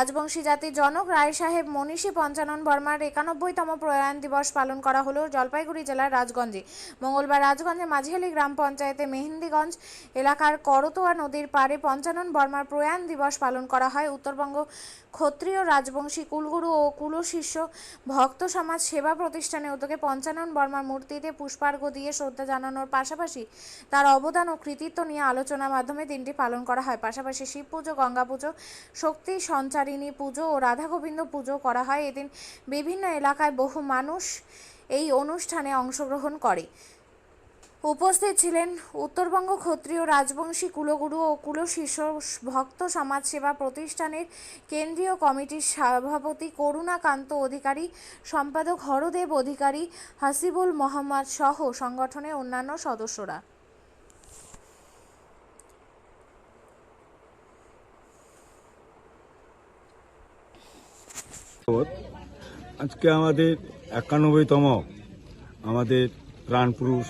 রাজবংশী জাতির জনক রায় সাহেব মনীষী পঞ্চানন বর্মার একানব্বইতম প্রয়াণ দিবস পালন করা হলো জলপাইগুড়ি জেলার রাজগঞ্জে। মঙ্গলবার রাজগঞ্জে মাঝিহালি গ্রাম পঞ্চায়েতে মেহেন্দিগঞ্জ এলাকার করতোয়া নদীর পাড়ে পঞ্চানন বর্মার প্রয়াণ দিবস পালন করা হয়। উত্তরবঙ্গ ক্ষত্রিয় রাজবংশী কুলগুরু ও কুলশিষ্য ভক্ত সমাজ সেবা প্রতিষ্ঠানে উদ্যোগে পঞ্চানন বর্মার মূর্তিতে পুষ্পার্ঘ্য দিয়ে শ্রদ্ধা জানানোর পাশাপাশি তার অবদান ও কৃতিত্ব নিয়ে আলোচনার মাধ্যমে দিনটি পালন করা হয়। পাশাপাশি শিব পুজো, গঙ্গা পুজো, শক্তি সঞ্চারিণী পুজো ও রাধা গোবিন্দ পুজো করা হয়। এদিন বিভিন্ন এলাকায় বহু মানুষ এই অনুষ্ঠানে অংশগ্রহণ করে। উপস্থিত ছিলেন উত্তরবঙ্গ ক্ষত্রিয় রাজবংশী কুলগুরু ও কুলশিষ্য ভক্ত সমাজসেবা প্রতিষ্ঠানের কেন্দ্রীয় কমিটির সভাপতি করুণাকান্ত অধিকারী, সম্পাদক হরদেব অধিকারী, হাসিবুল মোহাম্মদ সহ সংগঠনের অন্যান্য সদস্যরা। আজকে আমাদের একানব্বইতম আমাদের প্রাণপুরুষ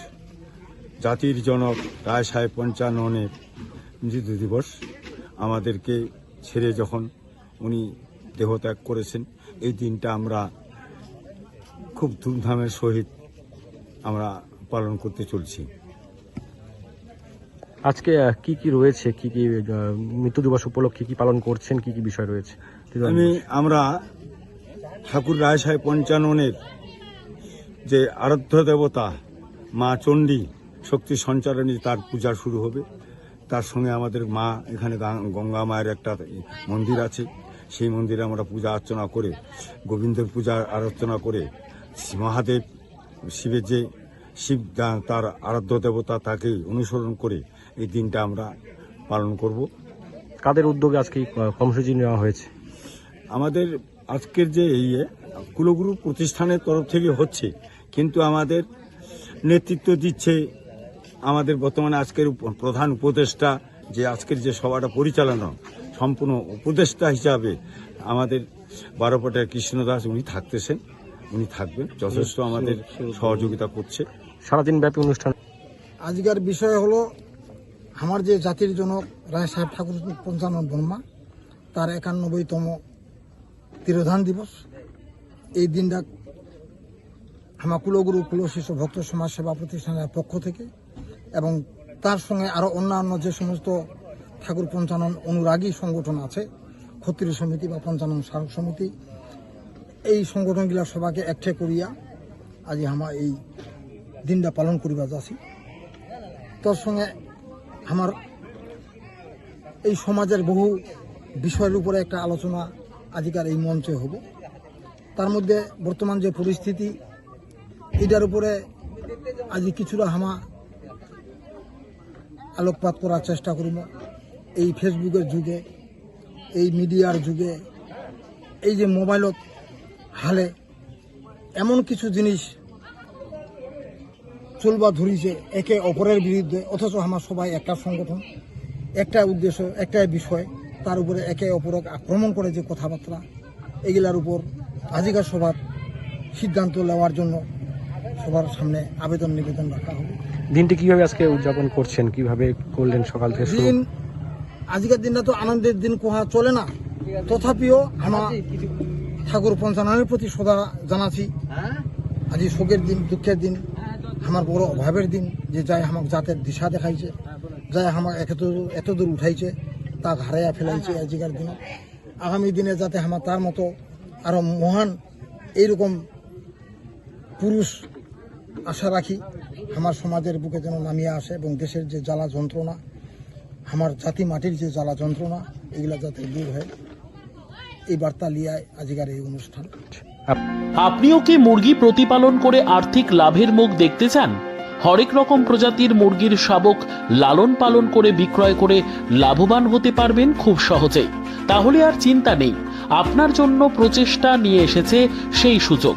জাতির জনক রায় সাহেব পঞ্চাননের মৃত্যু দিবস আমাদেরকে ছেড়ে যখন উনি দেহত্যাগ করেছেন এই দিনটা আমরা খুব ধুমধামের সহিত আমরা পালন করতে চলছি। আজকে কি কি রয়েছে? কি কি মৃত্যু দিবস উপলক্ষে কি পালন করছেন? কি কি বিষয় রয়েছে? আমি আমরা ঠাকুর রায় সাহেব পঞ্চাননের যে আরাধ্য দেবতা মা চণ্ডী শক্তি সঞ্চারণী তার পূজা শুরু হবে। তার সঙ্গে আমাদের মা এখানে গঙ্গা মায়ের একটা মন্দির আছে। সেই মন্দিরে আমরা পূজা অর্চনা করে গোবিন্দের পূজা আরাধনা করে মহাদেব শিবের যে শিব তার আরাধ্য দেবতা তাকে অনুসরণ করে এই দিনটা আমরা পালন করব। কাদের উদ্যোগে আজকে কর্মসূচি নেওয়া হয়েছে? আমাদের আজকের যে ইয়ে কুলগুরু প্রতিষ্ঠানের তরফ থেকে হচ্ছে কিন্তু আমাদের নেতৃত্ব দিচ্ছে আমাদের বর্তমানে আজকের প্রধান উপদেষ্টা যে আজকের যে সভাটা পরিচালনা সম্পূর্ণ উপদেষ্টা হিসাবে আমাদের বারোপটের কৃষ্ণদাস উনি থাকতেছেন উনি থাকবেন যথেষ্ট আমাদের সহযোগিতা করছে। সারাদিন ব্যাপী অনুষ্ঠান। আজকের বিষয় হলো আমার যে জাতির জনক রায় সাহেব ঠাকুর পঞ্চানন বর্মা তার একানব্বইতম তিরোধান দিবস। এই দিনটা আমার কুলগুরু কুলশিষ্য ভক্ত সমাজ সেবা প্রতিষ্ঠানের পক্ষ থেকে এবং তার সঙ্গে আরও অন্যান্য যে সমস্ত ঠাকুর পঞ্চানন অনুরাগী সংগঠন আছে, ক্ষত্রিয় সমিতি বা পঞ্চানন স্মারক সমিতি, এই সংগঠনগুলা সবাকে একঠে করিয়া আজি আমার এই দিনটা পালন করিবা যাচ্ছি। তার সঙ্গে আমার এই সমাজের বহু বিষয়ের উপরে একটা আলোচনা আজিকার এই মঞ্চে হব। তার মধ্যে বর্তমান যে পরিস্থিতি, এটার উপরে আজ কিছুটা হামা আলোকপাত করার চেষ্টা করিব এই ফেসবুকের যুগে, এই মিডিয়ার যুগে, এই যে মোবাইলত হালে এমন কিছু জিনিস চলবা ধরিছে একে অপরের বিরুদ্ধে, অথচ আমার সবাই একটা সংগঠন, একটা উদ্দেশ্য, একটাই বিষয়, তার উপরে একে অপরক আক্রমণ করে যে কথাবার্তা, এগুলার উপর আজিকার সভার সিদ্ধান্ত নেওয়ার জন্য সবার সামনে আবেদন নিবেদন রাখা হবে। দিনটি কীভাবে আজকে উদযাপন করছেন? কীভাবে করলেন সকাল থেকে দিন, আজকের দিনটা তো আনন্দের দিন কোহা চলে না। তথাপিও আমার ঠাকুর পঞ্চাননের প্রতি সদা জানাছি আজি শোকের দিন, দুঃখের দিন, আমার বড় অভাবের দিন, যে যাই আমাকে জাতের দিশা দেখাইছে, যাই আমাকে এত এত দূর উঠাইছে তা হারাইয়া ফেলাইছে আজিকার দিনে। আগামী দিনে যাতে আমার তার মতো আরও মহান, এইরকম পুরুষ আশা রাখি আমার সমাজের বুকে যেন নামিয়ে আসে এবং দেশের যে জ্বালা যন্ত্রণা, আমার জাতি মাটির যে জ্বালা যন্ত্রণা, এগুলা যাতে দূর হয়। এই বার্তা লিয়ায় আজকের এই অনুষ্ঠান। আপনিও কি মুরগি প্রতিপালন করে আর্থিক লাভের মুখ দেখতে চান? হরেক রকম প্রজাতির মুরগির শাবক লালন পালন করে বিক্রয় করে লাভবান হতে পারবেন খুব সহজেই। তাহলে আর চিন্তা নেই, আপনার জন্য প্রচেষ্টা নিয়ে এসেছে সেই সুযোগ।